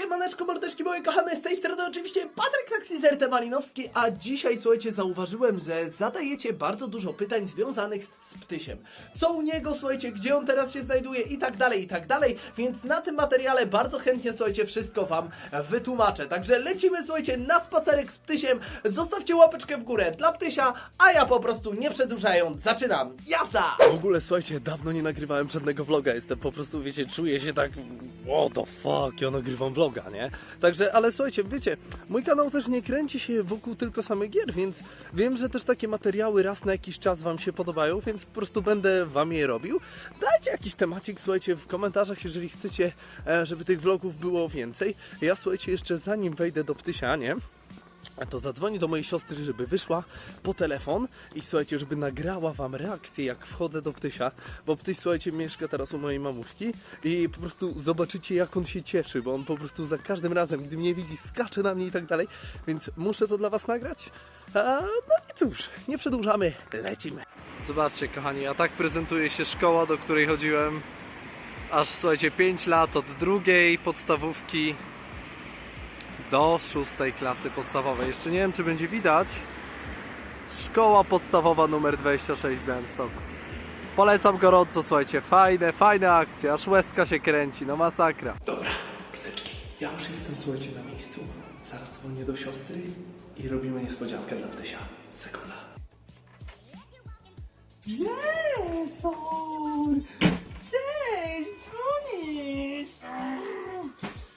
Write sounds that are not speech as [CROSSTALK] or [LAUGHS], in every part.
Siemaneczko mordeczki moje kochane, z tej strony oczywiście Patryk Taksizerte Malinowski, a dzisiaj słuchajcie zauważyłem, że zadajecie bardzo dużo pytań związanych z Ptysiem. Co u niego, słuchajcie, gdzie on teraz się znajduje i tak dalej, i tak dalej, więc na tym materiale bardzo chętnie, słuchajcie, wszystko wam wytłumaczę. Także lecimy, słuchajcie, na spacerek z Ptysiem, zostawcie łapeczkę w górę dla Ptysia, a ja po prostu nie przedłużając, zaczynam, jazda! W ogóle, słuchajcie, dawno nie nagrywałem żadnego vloga, jestem po prostu, wiecie, czuję się tak, what the fuck, ja nagrywam nie? Także, ale słuchajcie, wiecie, mój kanał też nie kręci się wokół tylko samych gier, więc wiem, że też takie materiały raz na jakiś czas wam się podobają, więc po prostu będę wam je robił. Dajcie jakiś temacik, słuchajcie, w komentarzach, jeżeli chcecie, e, żeby tych vlogów było więcej. Ja, słuchajcie, jeszcze zanim wejdę do Ptysia, nie? To zadzwoni do mojej siostry, żeby wyszła po telefon i słuchajcie, żeby nagrała wam reakcję, jak wchodzę do Ptysia, bo Ptyś, słuchajcie, mieszka teraz u mojej mamuszki i po prostu zobaczycie, jak on się cieszy, bo on po prostu za każdym razem, gdy mnie widzi, skacze na mnie i tak dalej, więc muszę to dla was nagrać. A, no i cóż, nie przedłużamy, lecimy. Zobaczcie, kochani, a tak prezentuje się szkoła, do której chodziłem aż, słuchajcie, 5 lat od drugiej podstawówki do szóstej klasy podstawowej. Jeszcze nie wiem, czy będzie widać. Szkoła podstawowa numer 26 w Białymstoku. Polecam gorąco, słuchajcie, fajne, fajne akcje, aż łezka się kręci, no masakra. Dobra, koteczki, ja już jestem, słuchajcie, na miejscu. Zaraz dzwonię do siostry i robimy niespodziankę dla Tysia. Sekunda. Jesor! Cześć, dzwonisz!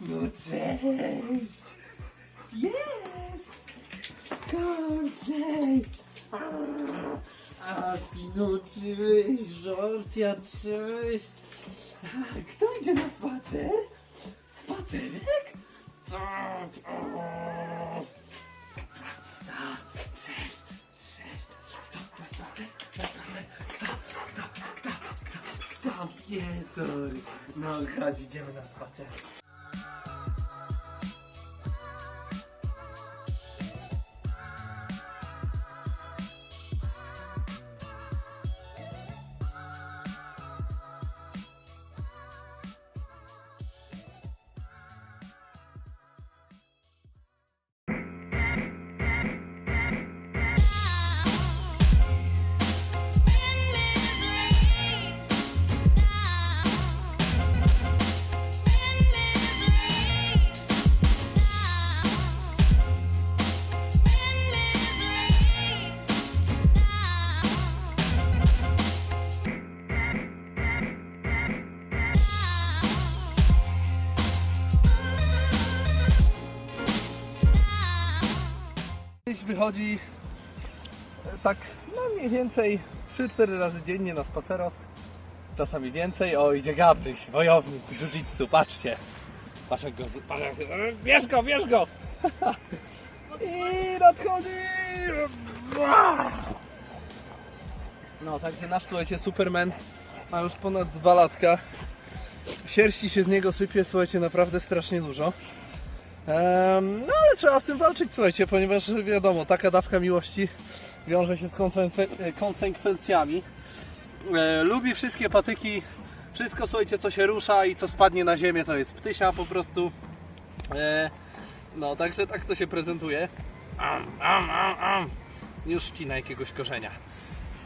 No cześć! Jest! Cześć! A Pinuczy, Żorcia, cześć! Kto idzie na spacer? Spacerek? Tak! Cześć, cześć! Co, na spacer? Na spacer? Kto, kto, kto, kto, kto? Piesor! No chodź, idziemy na spacer. Wychodzi e, tak no mniej więcej 3-4 razy dziennie na spaceros. Czasami więcej. O, idzie Gabryś, wojownik, jiu-jitsu, patrzcie. Patrz jak go, z- patrz jak, e, bierz go, bierz go! [LAUGHS] I nadchodzi! No, także nasz słuchajcie, Superman ma już ponad dwa latka. Sierści się z niego sypie, słuchajcie, naprawdę strasznie dużo. No ale trzeba z tym walczyć, słuchajcie, ponieważ wiadomo, taka dawka miłości wiąże się z konsekwen- konsekwencjami. E, lubi wszystkie patyki, wszystko, słuchajcie, co się rusza i co spadnie na ziemię, to jest ptysia po prostu. E, no, także tak to się prezentuje. Am, am, am, am. Już ścina jakiegoś korzenia.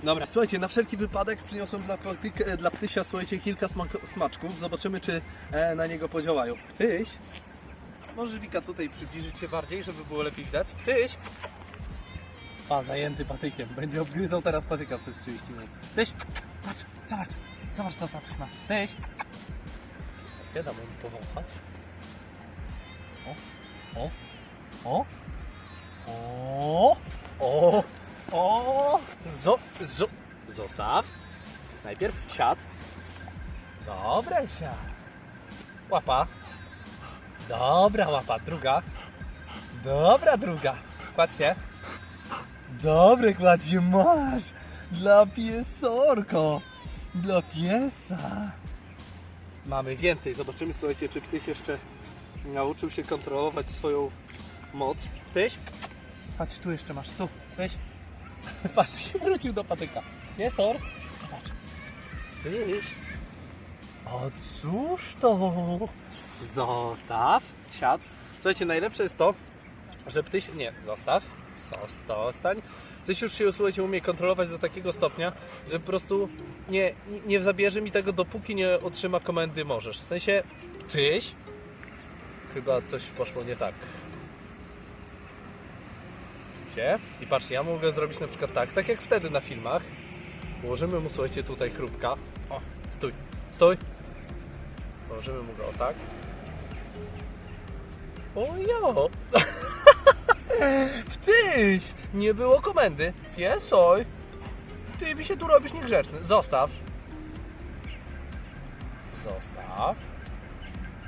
Dobra, słuchajcie, na wszelki wypadek przyniosłem dla, e, dla ptysia, słuchajcie, kilka smaczków. Zobaczymy, czy e, na niego podziałają. Ptyś, może Wika tutaj przybliżyć się bardziej, żeby było lepiej widać. Tyś! Spa zajęty patykiem. Będzie obgryzał teraz patyka przez 30 minut. Tyś! Patrz, zobacz! Zobacz co tatuś ma. Tyś! Się da mu powąchać. O! O! O! O! O! O! Zo, zo, zostaw. Najpierw siad. Dobra, siad. Łapa. Dobra łapa, druga. Dobra, druga. Kładź się. Dobre kładzie masz. Dla piesorko. Dla piesa. Mamy więcej. Zobaczymy, słuchajcie, czy Ptyś jeszcze nauczył się kontrolować swoją moc. Ptyś? Patrz, tu jeszcze masz, tu. Ptyś. [LAUGHS] Patrz, się wrócił do patyka. Piesor. Zobacz. Ptyś. O cóż to? Zostaw. Siad. Słuchajcie, najlepsze jest to, że ptyś... Nie, zostaw. Zos- Zostań. Ptyś już się, słuchajcie, umie kontrolować do takiego stopnia, że po prostu nie, nie, nie zabierze mi tego, dopóki nie otrzyma komendy możesz. W sensie, ptyś... Chyba coś poszło nie tak. Się. I patrzcie, ja mogę zrobić na przykład tak, tak jak wtedy na filmach. Położymy mu, słuchajcie, tutaj chrupka. O, stój, stój. Położymy mu go tak. O jo! [LAUGHS] Wtyś! Nie było komendy. Piesoj! Ty mi się tu robisz niegrzeczny. Zostaw. Zostaw.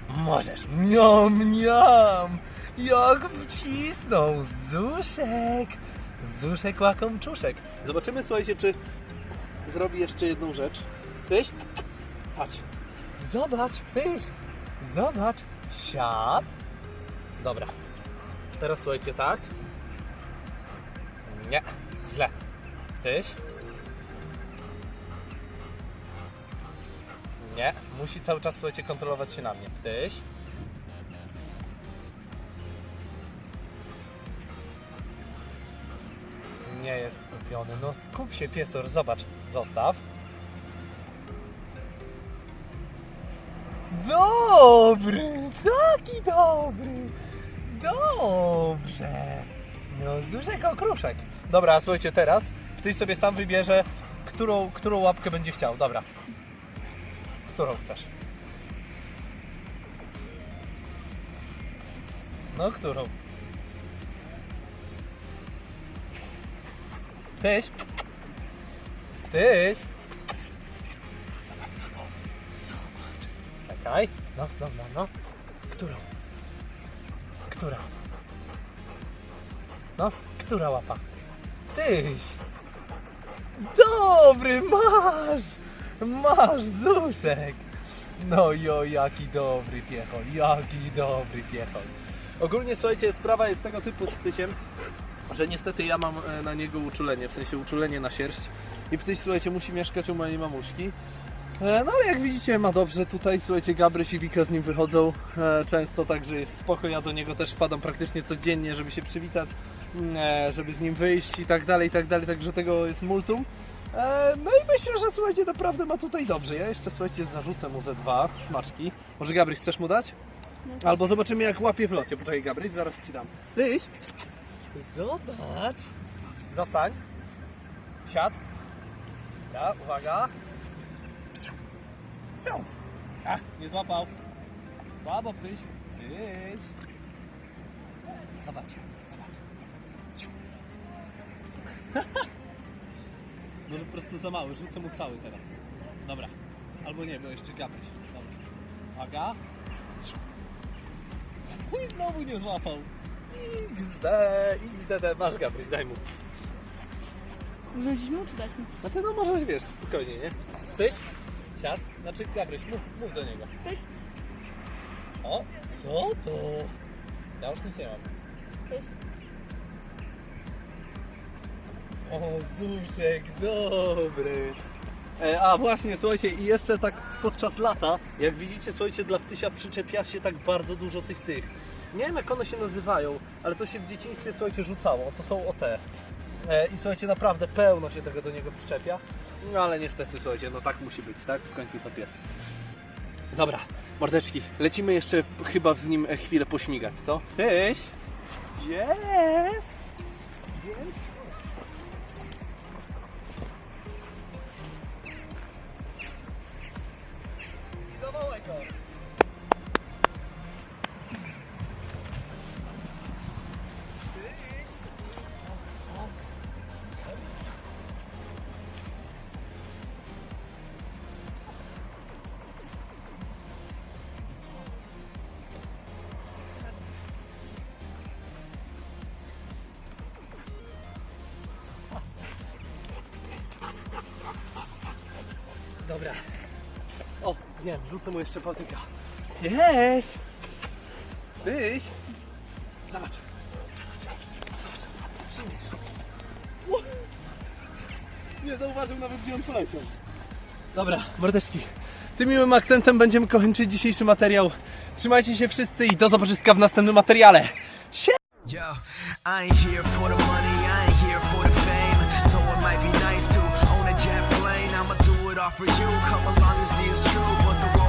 Możesz. Niam, niam. Jak wcisnął. Zuszek. Zuszek łakomczuszek. Zobaczymy, słuchajcie, czy zrobi jeszcze jedną rzecz. Tyś? Patrz. Zobacz, tyś. Zobacz. Siad. Dobra. Teraz słuchajcie, tak. Nie. Źle. Tyś. Nie. Musi cały czas, słuchajcie, kontrolować się na mnie. Tyś. Nie jest skupiony. No skup się, piesor. Zobacz. Zostaw. Dobry! Taki dobry! Dobrze! No, Zuszek okruszek. Dobra, słuchajcie, teraz Tyś sobie sam wybierze, którą, którą łapkę będzie chciał. Dobra. Którą chcesz? No, którą? Tyś? Tyś? Czekaj. No, no, no, no. Którą? Która? No, która łapa? Tyś! Dobry, masz! Masz, Zuszek! No jo, jaki dobry piechol, jaki dobry piechol. Ogólnie, słuchajcie, sprawa jest tego typu z ptysiem, że niestety ja mam e, na niego uczulenie, w sensie uczulenie na sierść. I ptyś, słuchajcie, musi mieszkać u mojej mamuśki. E, No ale jak widzicie ma dobrze tutaj, słuchajcie, Gabryś i Wika z nim wychodzą e, często, także jest spoko, ja do niego też wpadam praktycznie codziennie, żeby się przywitać, mm, e, żeby z nim wyjść i tak dalej, i tak dalej, także tego jest multum. No i myślę, że słuchajcie, naprawdę ma tutaj dobrze. Ja jeszcze, słuchajcie, zarzucę mu ze dwa smaczki. Może Gabryś, chcesz mu dać? Albo zobaczymy jak łapie w locie. Poczekaj Gabryś, zaraz Ci dam. Tyś, zobacz. Zostań. Siad. Ja, uwaga. Ciao. Ach, nie złapał. Słabo ptyś. Tyś. Zobacz, zobacz. [LAUGHS] Może po prostu za mały, rzucę mu cały teraz. Dobra. Albo nie, bo jeszcze Gabryś. Dobra. Uwaga. I znowu nie złapał. XD, XDD. Masz Gabryś, daj mu. Rzucić mu czy dać mu? Znaczy no możesz, wiesz, spokojnie, nie? Tyś? Siad? Znaczy Gabryś, mów, mów do niego. Tyś? O, co to? Ja już nic nie mam. Tyś? O, Zuszek, dobry. E, a właśnie, słuchajcie, i jeszcze tak podczas lata, jak widzicie, słuchajcie, dla ptysia przyczepia się tak bardzo dużo tych tych. Nie wiem jak one się nazywają, ale to się w dzieciństwie, słuchajcie, rzucało. To są o te. E, I słuchajcie, naprawdę pełno się tego do niego przyczepia. No ale niestety, słuchajcie, no tak musi być, tak? W końcu to pies. Dobra, mordeczki, lecimy jeszcze chyba z nim e, chwilę pośmigać, co? Tyś! Yes! Yes! Dobra. O, nie, rzucę mu jeszcze patyka. Jest! Byś! Zobacz, zobacz, zobacz, przemyśl. Nie zauważył nawet, gdzie on poleciał. Dobra, mordeczki. Tym miłym akcentem będziemy kończyć dzisiejszy materiał. Trzymajcie się wszyscy i do zobaczenia w następnym materiale. Sie Yo, I ain't here for the money, I ain't here for the offer you. Come along and see it's true. The